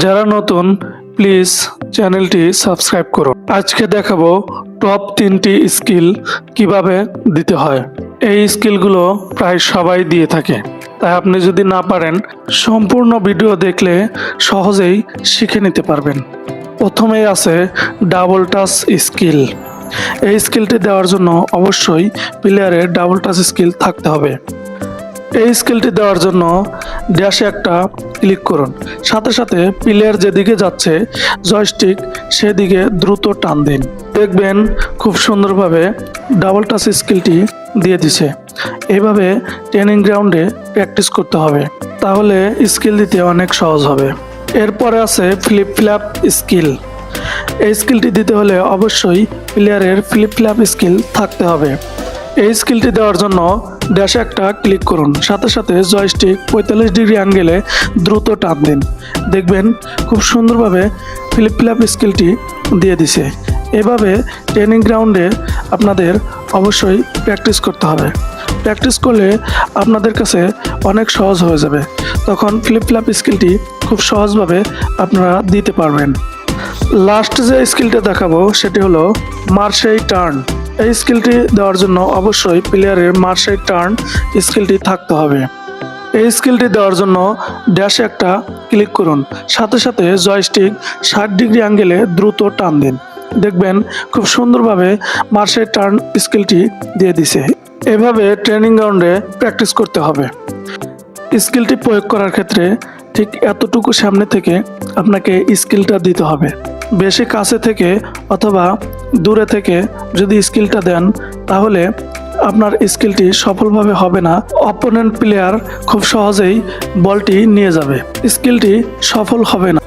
যারা নতুন প্লিজ চ্যানেলটি সাবস্ক্রাইব করুন আজকে দেখাবো টপ তিনটি স্কিল কীভাবে দিতে হয়। এই স্কিলগুলো প্রায় সবাই দিয়ে থাকে। তাই আপনি যদি না পারেন, সম্পূর্ণ ভিডিও দেখলে সহজেই শিখে নিতে পারবেন। প্রথমেই আছে ডাবল টাচ স্কিল এই স্কিলটি দেওয়ার জন্য অবশ্যই প্লেয়ারের ডাবল টাচ স্কিল থাকতে হবে। এই স্কিলটি দেওয়ার জন্য ড্যাশে একটা ক্লিক করুন। সাথে সাথে প্লেয়ার যেদিকে যাচ্ছে জয়স্টিক সেদিকে দ্রুত টান দিন। দেখবেন খুব সুন্দরভাবে ডাবল টাচ স্কিলটি দিয়ে দিছে। এইভাবে ট্রেনিং গ্রাউন্ডে প্র্যাকটিস করতে হবে। তাহলে স্কিল দিতে অনেক সহজ হবে। এরপরে আছে ফ্লিপ ফ্ল্যাপ স্কিল এই স্কিলটি দিতে হলে অবশ্যই প্লেয়ারের ফ্লিপ ফ্ল্যাপ স্কিল থাকতে হবে। এই স্কিলটি দেওয়ার জন্য ড্যাশে একটা ক্লিক করুন। সাথে সাথে জয়স্টিক পঁয়তাল্লিশ ডিগ্রি অ্যাঙ্গেলে দ্রুত টান দিন। দেখবেন খুব সুন্দরভাবে ফ্লিপ ফ্ল্যাপ স্কিলটি দিয়ে দিছে। এভাবে ট্রেনিং গ্রাউন্ডে আপনাদের অবশ্যই প্র্যাকটিস করতে হবে। প্র্যাকটিস করলে আপনাদের কাছে অনেক সহজ হয়ে যাবে। তখন ফ্লিপ ফ্ল্যাপ স্কিলটি খুব সহজভাবে আপনারা দিতে পারবেন। লাস্ট যে স্কিলটা দেখাবো সেটি হলো মার্শাই টার্ন। এই স্কিলটি দেওয়ার জন্য অবশ্যই প্লেয়ারের মার্শাই টার্ন স্কিলটি থাকতে হবে। এই স্কিলটি দেওয়ার জন্য ড্যাশে একটা ক্লিক করুন। সাথে সাথে জয়স্টিক ষাট ডিগ্রি অ্যাঙ্গেলে দ্রুত টান দিন। দেখবেন খুব সুন্দরভাবে মার্শাই টার্ন স্কিলটি দিয়ে দিছে। এভাবে ট্রেনিং গ্রাউন্ডে প্র্যাকটিস করতে হবে। স্কিলটি প্রয়োগ করার ক্ষেত্রে ঠিক এতটুকু সামনে থেকে আপনাকে স্কিলটা দিতে হবে। বেশি কাছে থেকে অথবা দূরে থেকে যদি স্কিলটা দেন, তাহলে আপনার স্কিলটি সফলভাবে হবে না। অপোনেন্ট প্লেয়ার খুব সহজেই বলটি নিয়ে যাবে। স্কিলটি সফল হবে না।